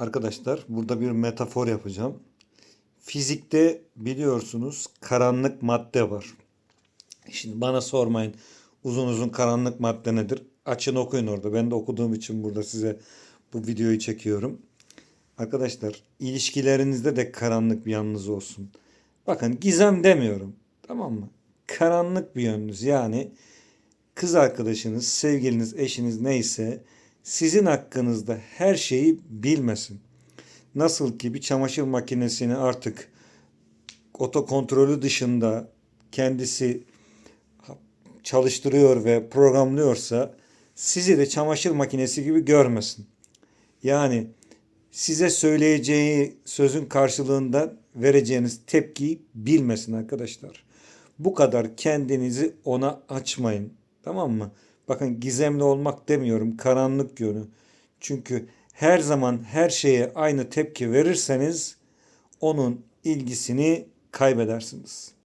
Arkadaşlar burada bir metafor yapacağım. Fizikte biliyorsunuz karanlık madde var. Şimdi bana sormayın uzun uzun karanlık madde nedir? Açın okuyun orada. Ben de okuduğum için burada size bu videoyu çekiyorum. Arkadaşlar ilişkilerinizde de karanlık bir yanınız olsun. Bakın gizem demiyorum. Tamam mı? Karanlık bir yönünüz yani kız arkadaşınız, sevgiliniz, eşiniz neyse sizin hakkınızda her şeyi bilmesin. Nasıl ki bir çamaşır makinesini artık otokontrolü dışında kendisi çalıştırıyor ve programlıyorsa sizi de çamaşır makinesi gibi görmesin. Yani size söyleyeceği sözün karşılığında vereceğiniz tepkiyi bilmesin arkadaşlar. Bu kadar kendinizi ona açmayın. Tamam mı? Bakın gizemli olmak demiyorum, karanlık yönü. Çünkü her zaman her şeye aynı tepki verirseniz onun ilgisini kaybedersiniz.